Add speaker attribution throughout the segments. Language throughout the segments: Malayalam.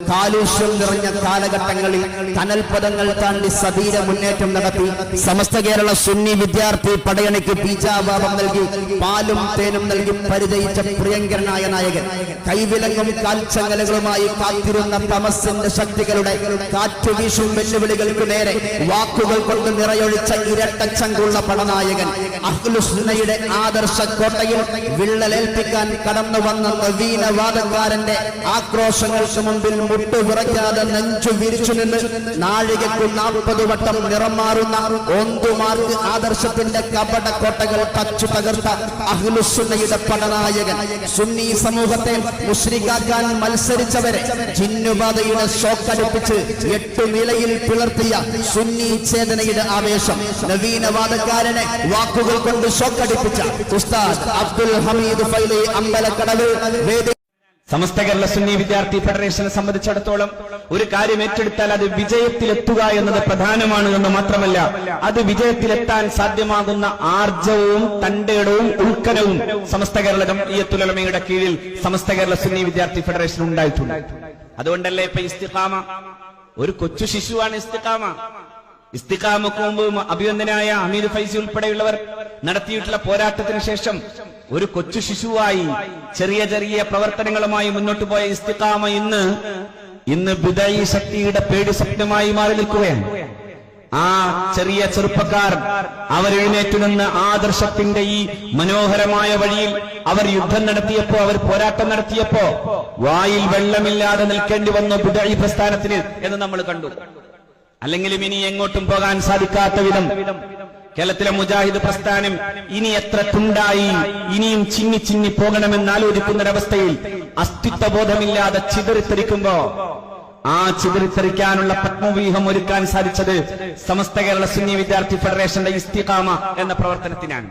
Speaker 1: കാലുഷ്യം നിറഞ്ഞ കാലഘട്ടങ്ങളിൽ കനൽപദങ്ങൾ താണ്ടി സതീര മുന്നേറ്റം നടത്തി സമസ്ത കേരള സുന്നി വിദ്യാർത്ഥി പടയണിക്ക് ബീജാഭാവം നൽകി പാലും തേനും നൽകി പരിചയിച്ച പ്രിയങ്കരനായ നായകൻ. കൈവിലങ്ങും കാൽച്ചങ്ങലകളുമായി കാത്തിരുന്ന തമസിന്റെ ശക്തികളുടെ കാറ്റുവീശും വെല്ലുവിളികൾക്ക് നേരെ വാക്കുകൾ കൊണ്ട് നിറയൊഴിച്ച ഇരട്ടച്ചങ്കുള്ള പടനായകൻ. അഹ്ലുസുന്നയുടെ ആദർശ കോട്ടയിൽ വിള്ളലേൽപ്പിക്കാൻ കടന്നു വന്ന നവീനവാദക്കാരന്റെ ആക്രോശങ്ങൾക്ക് മുമ്പിൽ മുട്ടുവിറയ്ക്കാതെ നെഞ്ചു വിരിച്ചു നിന്ന് നാഴികയ്ക്കു നാൽപ്പത് വട്ടം നിറം മാറുന്ന ഒന്തുമാർക്ക് ആദർശത്തിന്റെ കപട കോട്ടകൾ തച്ചു തകർത്ത അഹ്ലുസുന്നയുടെ പടനായകൻ. സുന്നി സമൂഹത്തെ മുസ്ലിക്കാക്കാൻ മത്സരിച്ചവരെ ജിന്നുബാധയുടെ ഷോക്കടുപ്പിച്ച് എട്ടു നിലയിൽ പിളർത്തിയ സുന്നി ചേതനയുടെ ആവേശം നവീനവാദക്കാരനെ വാക്കുകൾ കൊണ്ട് ഷോക്കടിപ്പിച്ച ഉസ്താദ് അബ്ദുൽ ഹമീദ് ഫൈലി അമ്പലക്കടവ് വേദി
Speaker 2: സമസ്ത കേരള സുന്നി വിദ്യാർത്ഥി ഫെഡറേഷനെ സംബന്ധിച്ചിടത്തോളം ഒരു കാര്യം ഏറ്റെടുത്താൽ അത് വിജയത്തിലെത്തുക എന്നത് പ്രധാനമാണ് എന്ന് മാത്രമല്ല അത് വിജയത്തിലെത്താൻ സാധ്യമാകുന്ന ആർജവും തണ്ടേടവും ഉൾക്കനവും സമസ്ത കേരള ജംഇയത്തുലമയുടെ കീഴിൽ സമസ്ത കേരള സുന്നി വിദ്യാർത്ഥി ഫെഡറേഷൻ ഉണ്ടായിട്ടുണ്ട്. അതുകൊണ്ടല്ലേ ഇപ്പൊ ഇസ്തിഖാമ? ഒരു കൊച്ചു ശിശുവാണ് ഇസ്തിഖാമ. ഇസ്തിഖാമക്ക് മുമ്പ് അഭിവന്ദനായ അമീർ ഫൈസി ഉൾപ്പെടെയുള്ളവർ നടത്തിയിട്ടുള്ള പോരാട്ടത്തിന് ശേഷം ഒരു കൊച്ചു ശിശുവായി ചെറിയ ചെറിയ പ്രവർത്തനങ്ങളുമായി മുന്നോട്ട് പോയ ഇസ്തിഖാമ ഇന്ന് ഇന്ന് ബുദായി ശക്തിയുടെ പേടി സ്വപ്നമായി മാറി നിൽക്കുകയാണ്. ആ ചെറിയ ചെറുപ്പക്കാർ അവരെഴുന്നേറ്റു നിന്ന് ആദർശത്തിന്റെ ഈ മനോഹരമായ വഴിയിൽ അവർ യുദ്ധം നടത്തിയപ്പോ അവർ പോരാട്ടം നടത്തിയപ്പോ വായിൽ വെള്ളമില്ലാതെ നിൽക്കേണ്ടി വന്നു ബുദായി പ്രസ്ഥാനത്തിന് എന്ന് നമ്മൾ കണ്ടു. അല്ലെങ്കിലും ഇനി എങ്ങോട്ടും പോകാൻ സാധിക്കാത്ത വിധം കേരളത്തിലെ മുജാഹിദ് പ്രസ്ഥാനം ഇനി എത്ര തുണ്ടായി? ഇനിയും ചിന്നി ചിന്നി പോകണമെന്ന് ആലോചിക്കുന്ന ഒരവസ്ഥയിൽ അസ്തിത്വബോധമില്ലാതെ ചിതറിത്തെറിക്കുമ്പോ ആ ചിതറിത്തെറിക്കാനുള്ള പത്മവ്യൂഹം ഒരുക്കാൻ സാധിച്ചത് സമസ്ത കേരള സുന്നി വിദ്യാർത്ഥി ഫെഡറേഷന്റെ ഇസ്തിഖാമ എന്ന പ്രവർത്തനത്തിനാണ്.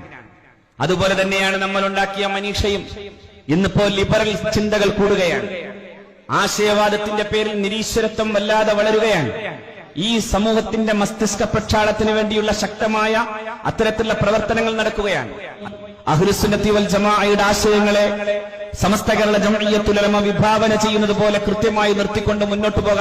Speaker 2: അതുപോലെ തന്നെയാണ് നമ്മൾ ഉണ്ടാക്കിയ മനീഷയും ഇന്നിപ്പോ ലിബറൽ ചിന്തകൾ കൂടുകയാണ്. ആശയവാദത്തിന്റെ പേരിൽ നിരീശ്വരത്വം വല്ലാതെ വളരുകയാണ്. ഈ സമൂഹത്തിന്റെ മസ്തിഷ്ക പ്രക്ഷാളത്തിന് വേണ്ടിയുള്ള ശക്തമായ അത്തരത്തിലുള്ള പ്രവർത്തനങ്ങൾ നടക്കുകയാണ്. അഹ്ലുസുന്നത്തി വൽ ജമാഅയുടെ ആശയങ്ങളെ സമസ്ത കേരള ജമഇയ്യത്തുലമ വിഭാവന ചെയ്യുന്നത് പോലെ കൃത്യമായി നിർത്തിക്കൊണ്ട് മുന്നോട്ട് പോകാൻ